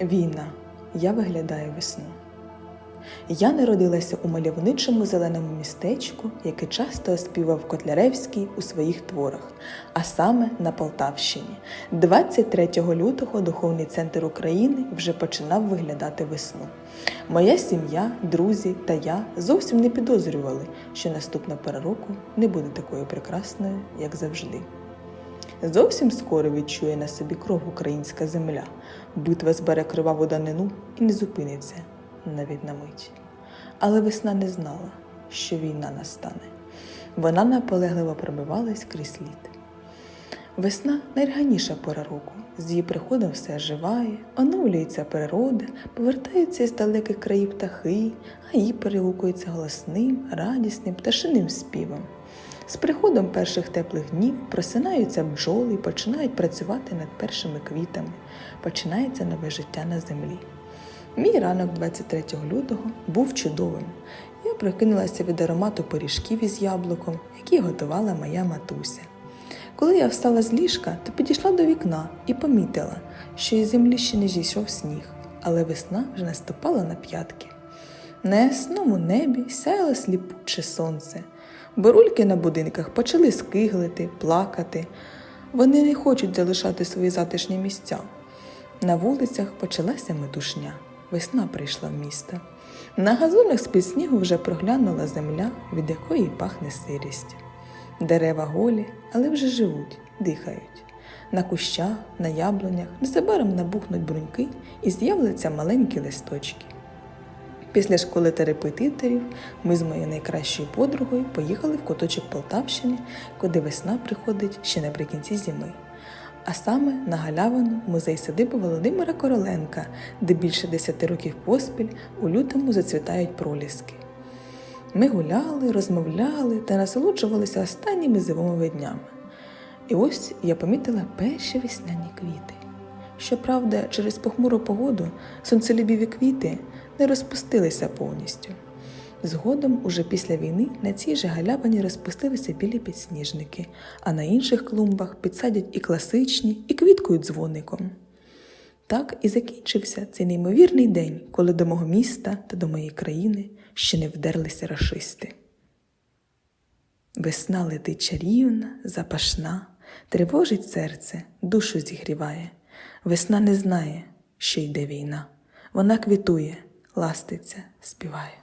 Війна. Я виглядаю весну. Я народилася у мальовничому зеленому містечку, яке часто оспівав Котляревський у своїх творах, а саме на Полтавщині. 23 лютого духовний центр України вже починав виглядати весну. Моя сім'я, друзі та я зовсім не підозрювали, що наступна пора року не буде такою прекрасною, як завжди. Зовсім скоро відчує на собі кров українська земля. Битва збере криваву данину і не зупиниться навіть на мить. Але весна не знала, що війна настане. Вона наполегливо пробивалась крізь лід. Весна найраніша пора року. З її приходом все оживає, оновлюється природа, повертаються із далеких країв птахи, а її перегукується голосним, радісним пташиним співом. З приходом перших теплих днів просинаються бджоли і починають працювати над першими квітами. Починається нове життя на землі. Мій ранок 23 лютого був чудовим. Я прокинулася від аромату пиріжків із яблуком, які готувала моя матуся. Коли я встала з ліжка, то підійшла до вікна і помітила, що із землі ще не зійшов сніг, але весна вже наступала на п'ятки. На ясному небі сяяло сліпуче сонце. Борульки на будинках почали скиглити, плакати. Вони не хочуть залишати свої затишні місця. На вулицях почалася метушня. Весна прийшла в місто. На газонах з-під снігу вже проглянула земля, від якої пахне сирістю. Дерева голі, але вже живуть, дихають. На кущах, на яблунях незабаром набухнуть бруньки і з'являться маленькі листочки. Після школи та репетиторів ми з моєю найкращою подругою поїхали в куточок Полтавщини, куди весна приходить ще наприкінці зими. А саме на галявину музей садиби Володимира Короленка, де більше 10 років поспіль у лютому зацвітають проліски. Ми гуляли, розмовляли та насолоджувалися останніми зимовими днями. І ось я помітила перші весняні квіти. Щоправда, через похмуру погоду сонцелюбіві квіти не розпустилися повністю. Згодом, уже після війни, на цій же галявині розпустилися білі підсніжники, а на інших клумбах підсадять і класичні, і квіткою дзвоником. Так і закінчився цей неймовірний день, коли до мого міста та до моєї країни ще не вдерлися рашисти. Весна летить чарівна, запашна, тривожить серце, душу зігріває. Весна не знає, що йде війна. Вона квітує, ластиться, співає.